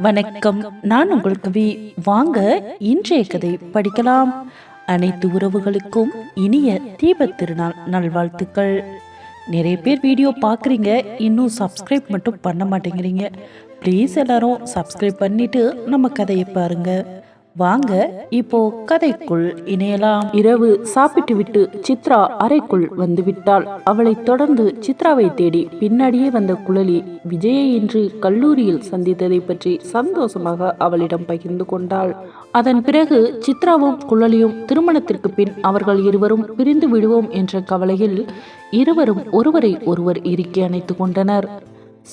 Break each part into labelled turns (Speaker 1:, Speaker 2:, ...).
Speaker 1: வணக்கம். நான் உங்கள் கவி வாங்க இன்றைய கதை படிக்கலாம். அனைத்து உறவுகளுக்கும் இனிய தீபத் திருநாள் நல்வாழ்த்துக்கள். நிறைய பேர் வீடியோ பார்க்குறீங்க இன்னும் சப்ஸ்கிரைப் மட்டும் பண்ண மாட்டேங்கிறீங்க. ப்ளீஸ் எல்லாரும் சப்ஸ்கிரைப் பண்ணிட்டு நம்ம கதையை பாருங்கள் வாங்க இப்போ கதைக்குள் இணையலாம். இரவு சாப்பிட்டு விட்டு சித்ரா அறைக்குள் வந்து விட்டாள் அவளை தொடர்ந்து சித்ராவை தேடி பின்னாடியே வந்த குழலி விஜயை இன்று கல்லூரியில் சந்தித்ததை பற்றி சந்தோஷமாக அவளிடம் பகிர்ந்து கொண்டாள். அதன் பிறகு சித்ராவும் குழலியும் திருமணத்திற்கு பின் அவர்கள் இருவரும் பிரிந்து விடுவோம் என்ற கவலையில் இருவரும் ஒருவரை ஒருவர் இறுக்கி அணைத்து கொண்டனர்.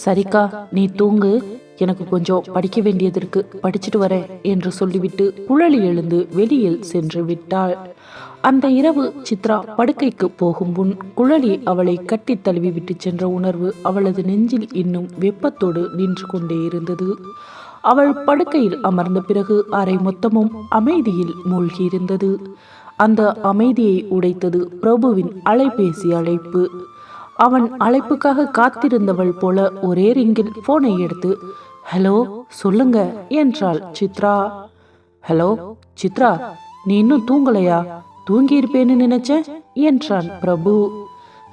Speaker 1: சரிக்கா நீ தூங்கு. எனக்கு கொஞ்சம் படிக்க வேண்டியது இருக்கு படிச்சுட்டு வரேன் என்று சொல்லிவிட்டு குழலி எழுந்து வெளியில் சென்று விட்டாள். அந்த இரவு சித்ரா படுக்கைக்கு போகும் முன் குழலி அவளை கட்டித் தழுவி விட்டு சென்ற உணர்வு அவளது நெஞ்சில் இன்னும் வெப்பத்தோடு நின்று கொண்டே இருந்தது. அவள் படுக்கையில் அமர்ந்த பிறகு அறை மொத்தமும் அமைதியில் மூழ்கியிருந்தது. அந்த அமைதியை உடைத்தது பிரபுவின் அலைபேசி அழைப்பு. அவன் அழைப்புக்காக காத்திருந்தவள் போல ஒரே ரிங்கில் போனை எடுத்து ஹலோ சொல்லுங்க என்றாள் சித்ரா. ஹலோ சித்ரா நீ இன்னும் தூங்கலையா? தூங்கியிருப்பேன்னு நினைச்சேன் என்றான் பிரபு.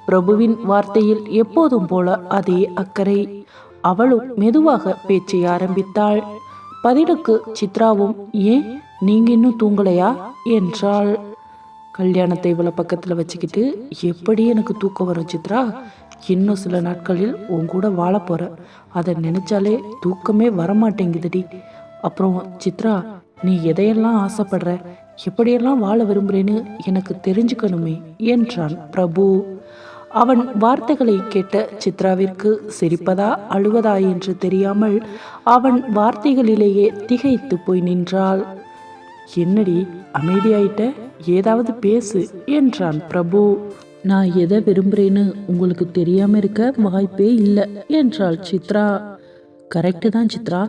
Speaker 1: பிரபுவின் வார்த்தையில் எப்போதும் போல அதே அக்கறை. அவளும் மெதுவாக பேச்சை ஆரம்பித்தாள். பதிலுக்கு சித்ராவும் ஏன் நீங்க இன்னும் தூங்கலையா? என்றாள். கல்யாணத்தை இவ்வளோ பக்கத்தில் வச்சுக்கிட்டு எப்படி எனக்கு தூக்கம் வரும் சித்ரா? இன்னும் சில நாட்களில் உன் கூட வாழ போகிற அதை நினைச்சாலே தூக்கமே வரமாட்டேங்குதுடி. அப்புறம் சித்ரா நீ எதையெல்லாம் ஆசைப்படுற? எப்படியெல்லாம் வாழ விரும்புறேன்னு எனக்கு தெரிஞ்சுக்கணுமே என்றான் பிரபு. அவன் வார்த்தைகளை கேட்ட சித்ராவிற்கு சிரிப்பதா அழுவதா என்று தெரியாமல் அவன் வார்த்தைகளிலேயே திகைத்து போய் நின்றாள். என்னடி அமைதியாயிட்ட? ஏதாவது பேசு என்றான் பிரபு. நான் எதை விரும்புகிறேன்னு உங்களுக்கு தெரியாம இருக்க வாய்ப்பே இல்லை என்றாள் சித்ரா. கரெக்டு தான் சித்ரா.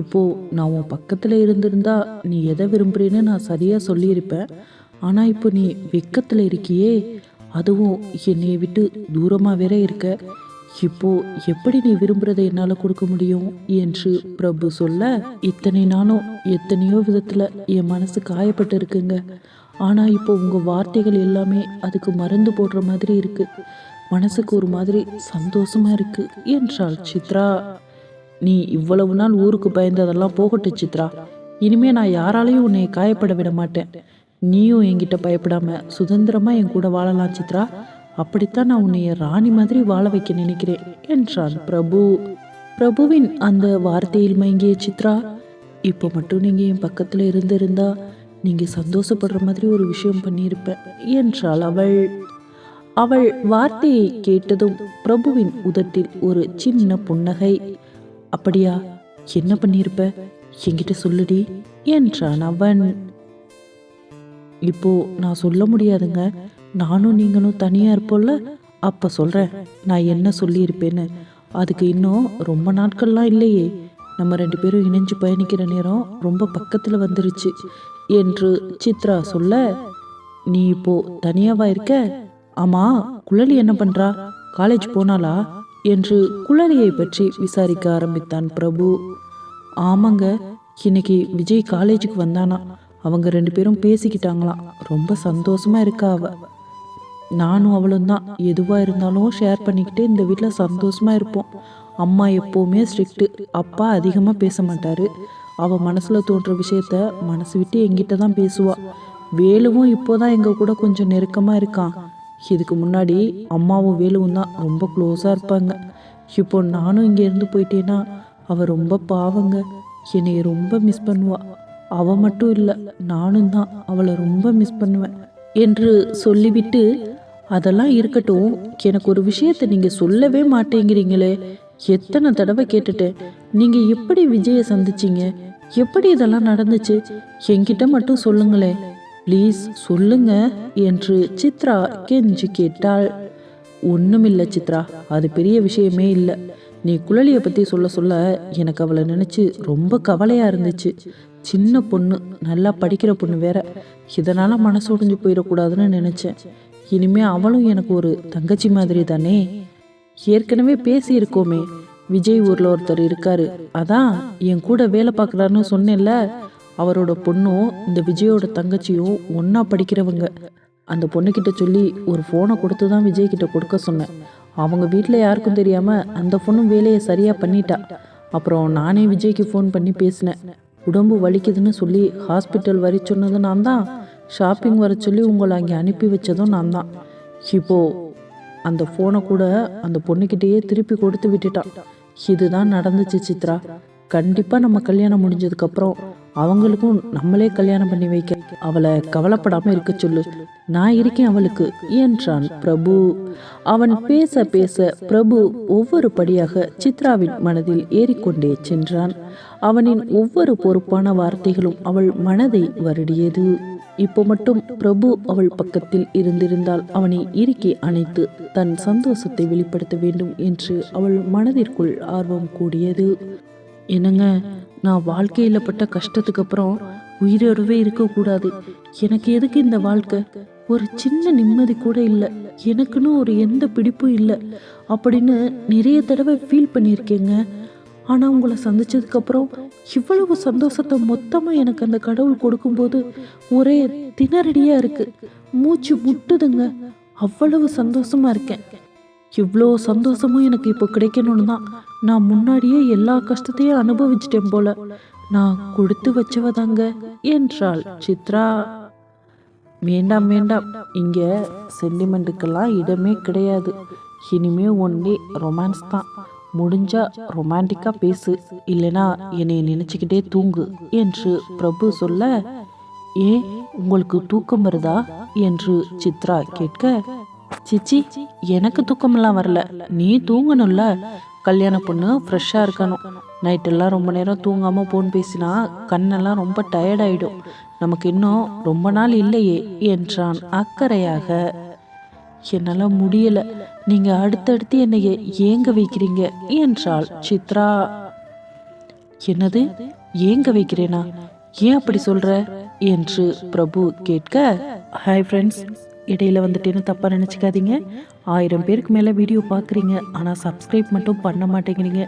Speaker 1: இப்போ நான் உன் பக்கத்தில் இருந்திருந்தா நீ எதை விரும்புறேன்னு நான் சரியாக சொல்லியிருப்பேன். ஆனால் இப்போ நீ வெக்கத்தில் இருக்கியே அதுவும் என்னைய விட்டு தூரமாக வேற இருக்க. இப்போ எப்படி நீ விரும்புகிறதை என்னால் கொடுக்க முடியும் என்று பிரபு சொல்ல இத்தனை நாளும் எத்தனையோ விதத்தில் என் மனசு காயப்பட்டு இருக்குங்க ஆனால் இப்போ உங்கள் வார்த்தைகள் எல்லாமே அதுக்கு மருந்து போடுற மாதிரி இருக்கு. மனசுக்கு ஒரு மாதிரி சந்தோஷமா இருக்கு. என்றாள் சித்ரா. நீ இவ்வளவு நாள் ஊருக்கு பயந்ததெல்லாம் போகட்டும் சித்ரா. இனிமே நான் யாராலையும் உன்னை காயப்பட விட மாட்டேன். நீயும் என்கிட்ட பயப்படாம சுதந்திரமா என் கூட வாழலாம் சித்ரா. அப்படித்தான் நான் உன்னைய ராணி மாதிரி வாழ வைக்க நினைக்கிறேன் என்றான் பிரபு. பிரபுவின் அந்த வார்த்தையில் மயங்கிய சித்ரா இப்போ மட்டும் நீங்க என் பக்கத்துல இருந்திருந்தா நீங்கள் சந்தோஷப்படுற மாதிரி ஒரு விஷயம் பண்ணியிருப்பேன் என்றாள் அவள். அவள் வார்த்தையை கேட்டதும் பிரபுவின் உதட்டில் ஒரு சின்ன புன்னகை. அப்படியா என்ன பண்ணியிருப்ப? என்கிட்ட சொல்லுடி என்றான் அவன். இப்போ நான் சொல்ல முடியாதுங்க. நானும் நீங்களும் தனியாக இருப்போம்ல. அப்போ சொல்கிறேன் நான் என்ன சொல்லியிருப்பேன்னு. அதுக்கு இன்னும் ரொம்ப நாட்கள்லாம் இல்லையே. நம்ம ரெண்டு பேரும் இணைஞ்சு பயணிக்கிற நேரம் ரொம்ப பக்கத்தில் வந்துருச்சு. என்று சித்ரா சொல்ல நீ இப்போ தனியாவா இருக்க? ஆமா குழலி என்ன பண்றா? காலேஜ் போனாளா? என்று குழலியை பற்றி விசாரிக்க ஆரம்பித்தான் பிரபு. ஆமாங்க இன்னைக்கு விஜய் காலேஜுக்கு வந்தானா? அவங்க ரெண்டு பேரும் பேசிக்கிட்டாங்களாம் ரொம்ப சந்தோஷமா இருக்கா அவ. நானும் அவளும் தான். எதுவாக இருந்தாலும் ஷேர் பண்ணிக்கிட்டு இந்த வீட்டில் சந்தோஷமா இருப்போம். அம்மா எப்போவுமே ஸ்ட்ரிக்ட்டு. அப்பா அதிகமாக பேச மாட்டாரு. அவள் மனசில் தோன்ற விஷயத்த மனசு விட்டு எங்கிட்ட தான் பேசுவாள் வேலுவும் இப்போதான் எங்கள் கூட கொஞ்சம் நெருக்கமாக இருக்கான். இதுக்கு முன்னாடி அம்மாவும் வேலுவும் தான் ரொம்ப க்ளோஸாக இருப்பாங்க. இப்போ நானும் இங்கேருந்து போயிட்டேன்னா அவள் ரொம்ப பாவங்க. என்னை ரொம்ப மிஸ் பண்ணுவாள் அவள் மட்டும் இல்லை நானும் தான் அவளை ரொம்ப மிஸ் பண்ணுவேன் என்று சொல்லிவிட்டு அதெல்லாம் இருக்கட்டும். எனக்கு ஒரு விஷயத்தை நீங்கள் சொல்லவே மாட்டேங்கிறீங்களே. எத்தனை தடவை கேட்டுட்டேன். நீங்கள் எப்படி விஜயை சந்திச்சீங்க. எப்படி இதெல்லாம் நடந்துச்சு? என்கிட்ட மட்டும் சொல்லுங்களேன் ப்ளீஸ் சொல்லுங்க என்று சித்ரா கெஞ்சி கேட்டாள். ஒன்றுமில்லை சித்ரா அது பெரிய விஷயமே இல்லை. நீ குழலியை பற்றி சொல்ல சொல்ல எனக்கு அவளை நினச்சி ரொம்ப கவலையாக இருந்துச்சு. சின்ன பொண்ணு நல்லா படிக்கிற பொண்ணு வேற. இதனால் மனசு உடைஞ்சு போயிடக்கூடாதுன்னு நினச்சேன். இனிமே அவளும் எனக்கு ஒரு தங்கச்சி மாதிரி தானே? ஏற்கனவே பேசியிருக்கோமே விஜய் ஊரில் ஒருத்தர் இருக்காரு. அதான் என் கூட வேலை பார்க்குறாருன்னு சொன்னேன்ல அவரோட பொண்ணும் இந்த விஜயோட தங்கச்சியும் ஒன்றா படிக்கிறவங்க. அந்த பொண்ணுக்கிட்ட சொல்லி ஒரு ஃபோனை கொடுத்து தான் விஜய் கிட்ட கொடுக்க சொன்னேன். அவங்க வீட்டில் யாருக்கும் தெரியாமல் அந்த பொண்ணும் வேலையை சரியாக பண்ணிட்டா. அப்புறம் நானே விஜய்க்கு ஃபோன் பண்ணி பேசினேன். உடம்பு வலிக்குதுன்னு சொல்லி ஹாஸ்பிட்டல் வரி சொன்னது நான் தான். ஷாப்பிங் வர சொல்லி உங்களை அங்கே அனுப்பி வச்சதும் நான் தான். இப்போது அந்த ஃபோனை கூட அந்த பொண்ணுக்கிட்டேயே திருப்பி கொடுத்து விட்டுட்டான். இதுதான் நடந்துச்சு சித்ரா. கண்டிப்பாக நம்ம கல்யாணம் முடிஞ்சதுக்கப்புறம் அவங்களுக்கும் நம்மளே கல்யாணம் பண்ணி வைக்க அவளை கவலைப்படாமல் இருக்க சொல்லு. நான் இருக்கேன் அவளுக்கு என்றான் பிரபு. அவன் பேச பேச பிரபு ஒவ்வொரு படியாக சித்ராவின் மனதில் ஏறிக்கொண்டே சென்றான். அவனின் ஒவ்வொரு பொறுப்பான வார்த்தைகளும் அவள் மனதை வருடியது. இப்போ மட்டும் பிரபு அவள் பக்கத்தில் இருந்திருந்தால் அவனை இறுக்கி அணைத்து தன் சந்தோஷத்தை வெளிப்படுத்த வேண்டும் என்று அவள் மனதிற்குள் ஆர்வம் கூடியது. என்னங்க நான் வாழ்க்கையில் பட்ட கஷ்டத்துக்கு அப்புறம் உயிரோடவே இருக்கக்கூடாது. எனக்கு எதுக்கு இந்த வாழ்க்கை? ஒரு சின்ன நிம்மதி கூட இல்லை. எனக்குன்னு ஒரு எந்த பிடிப்பும் இல்லை. அப்படின்னு நிறைய தடவை ஃபீல் பண்ணியிருக்கேங்க. ஆனால் உங்களை சந்திச்சதுக்கப்புறம் இவ்வளவு சந்தோஷத்தை மொத்தமாக எனக்கு அந்த கடவுள் கொடுக்கும்போது ஒரே திணறடியாக இருக்குது மூச்சு முட்டுதுங்க. அவ்வளவு சந்தோஷமாக இருக்கேன். இவ்வளோ சந்தோஷமும் எனக்கு இப்போ கிடைக்கணும்னு தான் நான் முன்னாடியே எல்லா கஷ்டத்தையும் அனுபவிச்சிட்டேன் போல. நான் கொடுத்து வச்சவதாங்க என்றாள் சித்ரா. வேண்டாம் வேண்டாம். இங்கே சென்டிமெண்ட்டுக்கெல்லாம் இடமே கிடையாது. இனிமே ஒன்லி ரொமான்ஸ் தான். முடிஞ்சா ரொமான்டிக்காக பேசு இல்லைனா என்னை நினச்சிக்கிட்டே தூங்கு என்று பிரபு சொல்ல ஏன் உங்களுக்கு தூக்கம் வருதா? என்று சித்ரா கேட்க சிச்சி எனக்கு தூக்கமெல்லாம் வரல. நீ தூங்கணும்ல. கல்யாண பொண்ணு ஃப்ரெஷ்ஷாக இருக்கணும். நைட்டெல்லாம் ரொம்ப நேரம் தூங்காமல் ஃபோன் பேசினா கண்ணெல்லாம் ரொம்ப டயர்டாயிடும் நமக்கு இன்னும் ரொம்ப நாள் இல்லையே என்றான் அக்கறையாக என்னால் முடியல. நீங்கள் அடுத்தடுத்து என்னை ஏங்க வைக்கிறீங்க என்றாள் சித்ரா. என்னது? ஏங்க வைக்கிறேனா? ஏன் அப்படி சொல்ற? என்று பிரபு கேட்க ஹாய் ஃப்ரெண்ட்ஸ் இடையில வந்துட்டேன்னு தப்பாக நினச்சிக்காதீங்க. ஆயிரம் பேருக்கு மேலே வீடியோ பார்க்குறீங்க ஆனால் சப்ஸ்கிரைப் மட்டும் பண்ண மாட்டேங்கிறீங்க.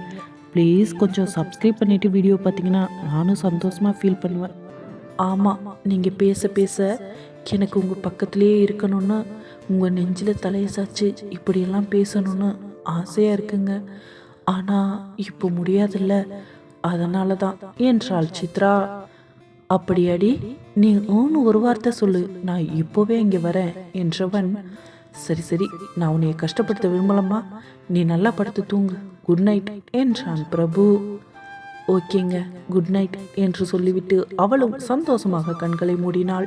Speaker 1: ப்ளீஸ் கொஞ்சம் சப்ஸ்கிரைப் பண்ணிவிட்டு வீடியோ பார்த்தீங்கன்னா நானும் சந்தோஷமாக ஃபீல் பண்ணுவேன். ஆமாம் நீங்கள் பேச பேச எனக்கு உங்கள் பக்கத்துலேயே இருக்கணும்னு உங்கள் நெஞ்சில் தலையை சாச்சு இப்படியெல்லாம் பேசணும்னு ஆசையாக இருக்குங்க. ஆனால் இப்போ முடியாதுல்ல. அதனால தான் என்றாள் சித்ரா. அப்படியாடி நீ ஊன்னு ஒரு வார்த்தை சொல்லு. நான் இப்போவே இங்கே வரேன் என்றவன். சரி சரி நான் உன்னைய கஷ்டப்படுத்த விரும்பலம்மா. நீ நல்லா படுத்து தூங்கு. குட் நைட் என்றான் பிரபு. ஓகேங்க குட் நைட் என்று சொல்லிவிட்டு அவளும் சந்தோஷமாக கண்களை மூடினாள்.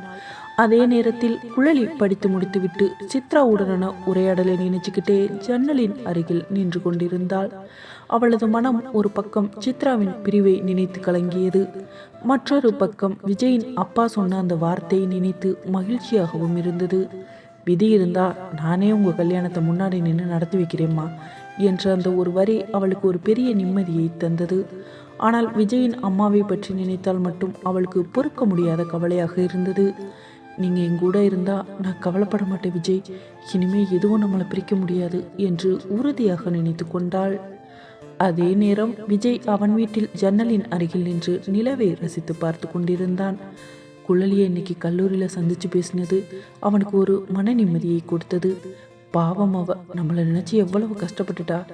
Speaker 1: அதே நேரத்தில் குழலி படித்து முடித்துவிட்டு சித்ராவுடனான உரையாடலை நினைச்சுக்கிட்டே ஜன்னலின் அருகில் நின்று கொண்டிருந்தாள். அவளது மனம் ஒரு பக்கம் சித்ராவின் பிரிவை நினைத்து கலங்கியது மற்றொரு பக்கம் விஜயின் அப்பா சொன்ன அந்த வார்த்தையை நினைத்து மகிழ்ச்சியாகவும் இருந்தது. விதி இருந்தா நானே உங்க கல்யாணத்தை முன்னாடி நின்று நடத்தி வைக்கிறேம்மா என்ற அந்த ஒரு வரி அவளுக்கு ஒரு பெரிய நிம்மதியை தந்தது. ஆனால் விஜயின் அம்மாவை பற்றி நினைத்தால் மட்டும் அவளுக்கு பொறுக்க முடியாத கவலையாக இருந்தது. நீங்கள் என் கூட இருந்தால் நான் கவலைப்பட மாட்டேன் விஜய். இனிமே எதுவும் நம்மளை பிரிக்க முடியாது என்று உறுதியாக நினைத்து கொண்டாள். அதே நேரம் விஜய் அவன் வீட்டில் ஜன்னலின் அருகில் நின்று நிலவை ரசித்து பார்த்து கொண்டிருந்தான். குழலியை இன்னைக்கு கல்லூரியில் சந்தித்து பேசினது அவனுக்கு ஒரு மன நிம்மதியை கொடுத்தது. பாவம் அவ. நம்மளை நினச்சி எவ்வளவு கஷ்டப்பட்டுட்டா.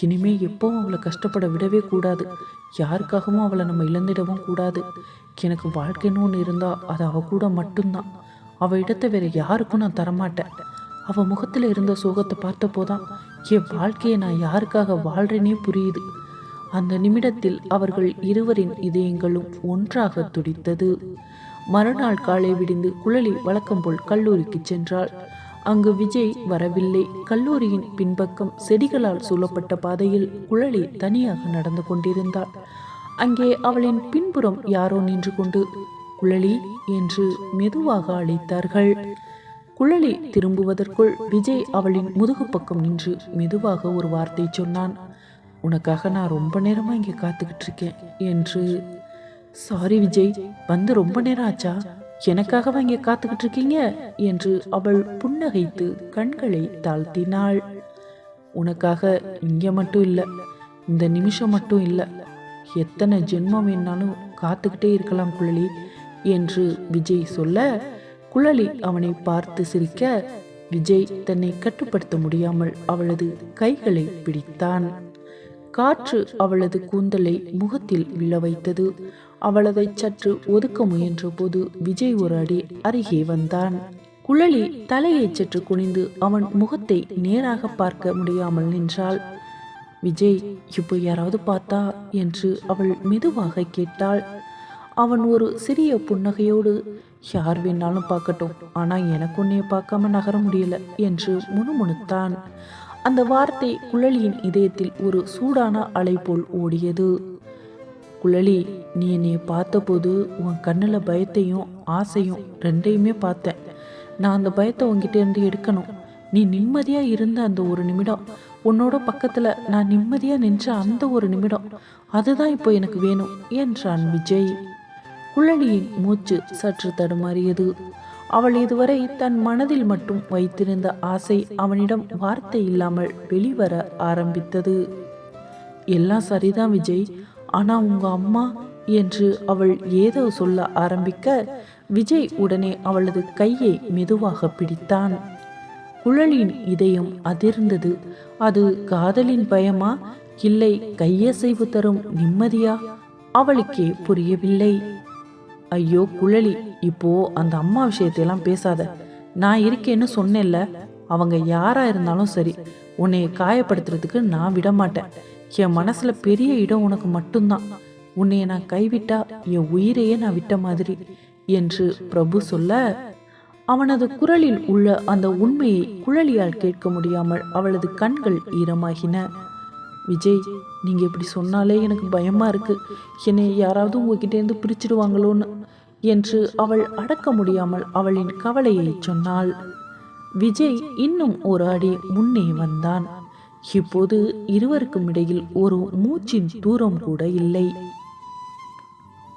Speaker 1: இனிமே எப்பவும் அவளை கஷ்டப்பட விடவே கூடாது. யாருக்காகவும் அவளை நம்ம இழந்திடவும் கூடாது. எனக்கு வாழ்க்கைன்னு ஒன்று இருந்தால் அது அவ கூட மட்டும்தான். அவள் இடத்தை வேற யாருக்கும் நான் தரமாட்டேன். அவள் முகத்தில் இருந்த சோகத்தை பார்த்தப்போதான் என் வாழ்க்கையை நான் யாருக்காக வாழ்றேனே புரியுது. அந்த நிமிடத்தில் அவர்கள் இருவரின் இதயங்களும் ஒன்றாக துடித்தது. மறுநாள் காலை விடிந்து குழலி வழக்கம் போல் கல்லூரிக்கு சென்றாள். அங்கு விஜய் வரவில்லை. கல்லூரியின் பின்பக்கம் செடிகளால் சூழப்பட்ட பாதையில் குழலி தனியாக நடந்து கொண்டிருந்தாள். அங்கே அவளின் பின்புறம் யாரோ நின்று கொண்டு குழலி என்று மெதுவாக அழைத்தார்கள். குழலி திரும்புவதற்குள் விஜய் அவளின் முதுகு பக்கம் நின்று மெதுவாக ஒரு வார்த்தை சொன்னான். உனக்காக நான் ரொம்ப நேரமாக இங்கே காத்துக்கிட்டு இருக்கேன் என்று. சாரி விஜய் வந்து ரொம்ப நேரம் ஆச்சா? எனக்காகவா இங்கே காத்துக்கிட்டு இருக்கீங்க? என்று அவள் புன்னகைத்து கண்களை தாழ்த்தினாள். உனக்காக இங்கே மட்டும் இல்லை இந்த நிமிஷம் மட்டும் இல்லை. எத்தனை ஜென்மம் வேணாலும் காத்துக்கிட்டே இருக்கலாம் குழலி. என்று விஜய் சொல்ல குழலி அவனை பார்த்து சிரிக்க விஜய் தன்னை கட்டுப்படுத்த முடியாமல் அவளது கைகளை பிடித்தான். காற்று அவளது கூந்தலை முகத்தில் விழ வைத்தது. அவளதை சற்று ஒதுக்க முயன்றபோது விஜய் ஒரு அடி அருகே வந்தான். குழலி தலையை சற்று குனிந்து அவன் முகத்தை நேராக பார்க்க முடியாமல் நின்றாள். விஜய் இப்போ யாராவது பார்த்தா? என்று அவள் மெதுவாக கேட்டாள். அவன் ஒரு சிறிய புன்னகையோடு யார் வேணாலும் பார்க்கட்டும் ஆனால் எனக்கு உன்னைய பார்க்காம நகர முடியல என்று முணுமுணுத்தான். அந்த வார்த்தை குழலியின் இதயத்தில் ஒரு சூடான அலை போல் ஓடியது. குழலி நீ என்னைய பார்த்தபோது உன் கண்ணில் பயத்தையும் ஆசையும் ரெண்டையுமே பார்த்தேன். நான் அந்த பயத்தை உங்ககிட்ட இருந்து எடுக்கணும். நீ நிம்மதியாக இருந்த அந்த ஒரு நிமிடம் உன்னோட பக்கத்தில் நான் நிம்மதியாக நின்ற அந்த ஒரு நிமிடம் அதுதான் இப்போ எனக்கு வேணும் என்றான் விஜய். குழலியின் மூச்சு சற்று தடுமாறியது. அவள் இதுவரை தன் மனதில் மட்டும் வைத்திருந்த ஆசை அவனிடம் வார்த்தை இல்லாமல் வெளிவர ஆரம்பித்தது. எல்லாம் சரிதான் விஜய். ஆனா உங்க அம்மா என்று அவள் ஏதோ சொல்ல ஆரம்பிக்க விஜய் உடனே அவளது கையை மெதுவாக பிடித்தான். குழலின் இதயம் அதிர்ந்தது. அது காதலின் பயமா? இல்லை கையசைவு தரும் நிம்மதியா? அவளுக்கே புரியவில்லை. ஐயோ குழலி இப்போ அந்த அம்மா விஷயத்தையெல்லாம் பேசாத. நான் இருக்கேன்னு சொன்னேன்ல அவங்க யாரா இருந்தாலும் சரி உன்னை காயப்படுத்துறதுக்கு நான் விட மாட்டேன் என் மனசுல பெரிய இடம் உனக்கு மட்டும்தான். உன்னைய நான் கைவிட்டா என் உயிரையே நான் விட்ட மாதிரி என்று பிரபு சொல்ல அவனது குரலில் உள்ள அந்த உண்மையை குழலியால் கேட்க முடியாமல் அவளது கண்கள் ஈரமாகின. விஜய் நீங்கள் இப்படி சொன்னாலே எனக்கு பயமாக இருக்குது என்னை யாராவது உங்ககிட்டேருந்து பிரிச்சிடுவாங்களோன்னு என்று அவள் அடக்க முடியாமல் அவளின் கவலையை சொன்னாள். விஜய் இன்னும் ஒரு அடி முன்னே வந்தான். இப்போது இருவருக்கும் இடையில் ஒரு மூச்சின் தூரம் கூட இல்லை.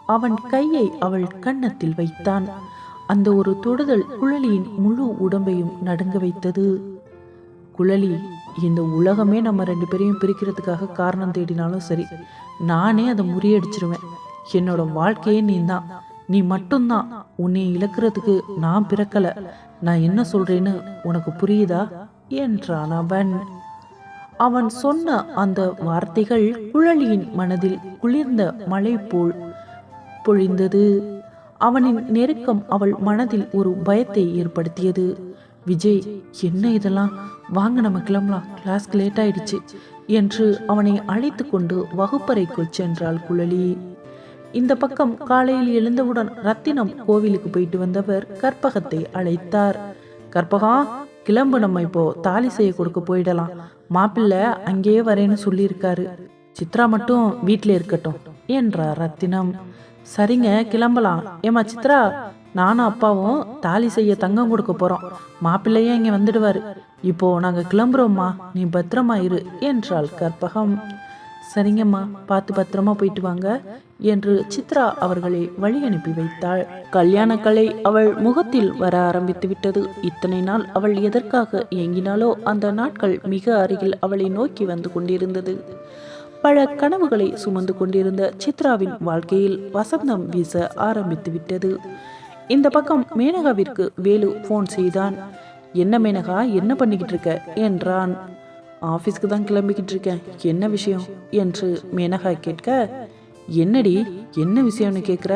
Speaker 1: அவன் கையை அவள் கன்னத்தில் வைத்தான். அந்த ஒரு தொடுதல் குழலியின் முழு உடம்பையும் நடுங்க வைத்தது. குழலி இந்த உலகமே நம்ம ரெண்டு பேரையும் பிரிக்கிறதுக்காக காரணம் தேடினாலும் சரி நானே அதை முறியடிச்சிருவேன். என்னோட வாழ்க்கையே நீ தான் நீ மட்டும்தான். உன்னை இழக்கிறதுக்கு நான் பிறக்கல. நான் என்ன சொல்றேன்னு உனக்கு புரியுதா? என்றான் அவன். அவன் சொன்ன அந்த வார்த்தைகள் குழலியின் மனதில் குளிர்ந்த மழை போல் பொழிந்தது. அவனின் நெருக்கம் அவள் மனதில் ஒரு பயத்தை ஏற்படுத்தியது. விஜய் என்ன இதெல்லாம்? வாங்க நம்ம கிளம்பலாம். கிளாஸ்க்கு லேட் ஆயிடுச்சு. என்று அவனை அழைத்து கொண்டு வகுப்பறைக்குள் சென்றாள் குழலி. இந்த பக்கம் காலையில் எழுந்தவுடன் ரத்தினம் கோவிலுக்கு போயிட்டு வந்தவர் கற்பகத்தை அழைத்தார். கற்பகம் கிளம்பு நம்ம இப்போ. தாலி செய்ய கொடுக்க போயிடலாம். மாப்பிள்ளை அங்கேயே வரேன்னு சொல்லியிருக்காரு. சித்ரா மட்டும் வீட்டில் இருக்கட்டும் என்றார் ரத்தினம். சரிங்க கிளம்பலாம். ஏமா சித்ரா நானும் அப்பாவும் தாலி செய்ய தங்கம் கொடுக்க போறோம். மாப்பிள்ளையே இங்கே வந்துடுவாரு. இப்போ நாங்கள் கிளம்புறோம்மா. நீ பத்திரமா இரு என்றாள் கற்பகம். சரிங்கம்மா பார்த்து பத்திரமா போயிட்டு வாங்க என்று சித்ரா அவர்களை வழி அனுப்பி வைத்தாள். கல்யாண கலை அவள் முகத்தில் வர ஆரம்பித்து விட்டது. இத்தனை நாள் அவள் எதற்காக இயங்கினாலோ அந்த நாட்கள் மிக அருகில் அவளை நோக்கி வந்து கொண்டிருந்தது. பல கனவுகளை சுமந்து கொண்டிருந்த சித்ராவின் வாழ்க்கையில் வசந்தம் வீச ஆரம்பித்து விட்டது. இந்த பக்கம் மேனகாவிற்கு வேலு ஃபோன் செய்தான். என்ன மேனகா என்ன பண்ணிக்கிட்டு இருக்க? என்றான். ஆஃபீஸ்க்கு தான் கிளம்பிக்கிட்டு இருக்கேன். என்ன விஷயம்? என்று மேனகா கேட்க என்னடி என்ன விஷயம்னு கேட்குற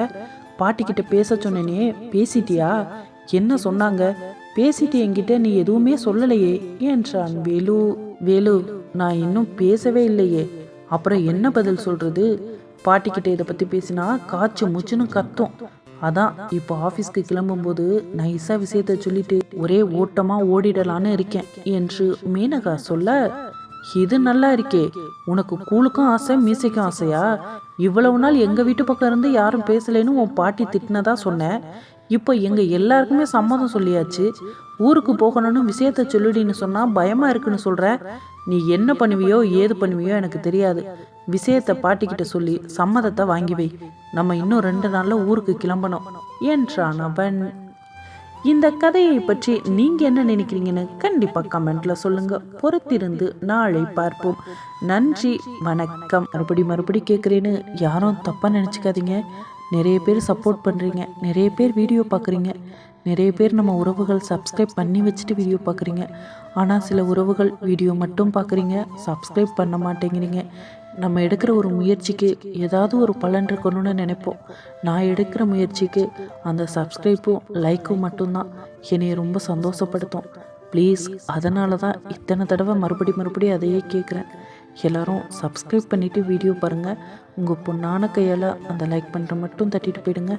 Speaker 1: பாட்டிக்கிட்ட பேச சொன்னேனே பேசிட்டியா? என்ன சொன்னாங்க? பேசிட்டு என்கிட்ட நீ எதுவுமே சொல்லலையே என்றான் வேலு. வேலு நான் இன்னும் பேசவே இல்லையே. அப்புறம் என்ன பதில் சொல்றது? பாட்டிக்கிட்ட இதை பத்தி பேசினா காய்ச்சி முச்சுன்னு கத்தும். அதான் இப்போ ஆஃபீஸ்க்கு கிளம்பும்போது நைஸாக விஷயத்த சொல்லிட்டு ஒரே ஓட்டமாக ஓடிடலான்னு இருக்கேன் என்று மீனகா சொல்ல இது நல்லா இருக்கே. உனக்கு கூழுக்கும் ஆசை மீசைக்கும் ஆசையா? இவ்வளவு நாள் எங்கள் வீட்டு பக்கம் இருந்து யாரும் பேசலைன்னு உன் பாட்டி திட்டினதா சொன்னேன் இப்போ எங்கள் எல்லாருக்குமே சம்மதம் சொல்லியாச்சு. ஊருக்கு போகணும்னு விஷயத்த சொல்லிடின்னு சொன்னால் பயமாக இருக்குன்னு சொல்கிற நீ என்ன பண்ணுவியோ ஏது பண்ணுவியோ எனக்கு தெரியாது. விஷயத்தை பாட்டிக்கிட்ட சொல்லி சம்மதத்தை வாங்கி வை. நம்ம இன்னும் ரெண்டு நாளில் ஊருக்கு கிளம்பணும் என்றான் அவன். இந்த கதையை பற்றி நீங்கள் என்ன நினைக்கிறீங்கன்னு கண்டிப்பாக கமெண்ட்டில் சொல்லுங்கள் பொறுத்திருந்து நாளை பார்ப்போம். நன்றி வணக்கம். மறுபடி மறுபடி கேட்குறேன்னு யாரும் தப்பாக நினச்சிக்காதீங்க. நிறைய பேர் சப்போர்ட் பண்ணுறீங்க நிறைய பேர் வீடியோ பார்க்குறீங்க. நிறைய பேர் நம்ம உறவுகள் சப்ஸ்கிரைப் பண்ணி வச்சுட்டு வீடியோ பார்க்குறீங்க. ஆனால் சில உறவுகள் வீடியோ மட்டும் பார்க்குறீங்க சப்ஸ்கிரைப் பண்ண மாட்டேங்கிறீங்க. நம்ம எடுக்கிற ஒரு முயற்சிக்கு ஏதாவது ஒரு பலன் இருக்கணும்னு நினைப்போம். நான் எடுக்கிற முயற்சிக்கு அந்த சப்ஸ்கிரைப்பும் லைக்கும் மட்டும்தான். என்னையை ரொம்ப சந்தோஷப்படுத்தும். ப்ளீஸ் அதனால தான் இத்தனை தடவை மறுபடி மறுபடி அதையே கேட்குறேன் எல்லோரும் சப்ஸ்கிரைப் பண்ணிவிட்டு வீடியோ பாருங்கள் உங்கள் பொண்ணான கையால் அந்த லைக் பண்ணுற மட்டும் தட்டிட்டு போயிடுங்க.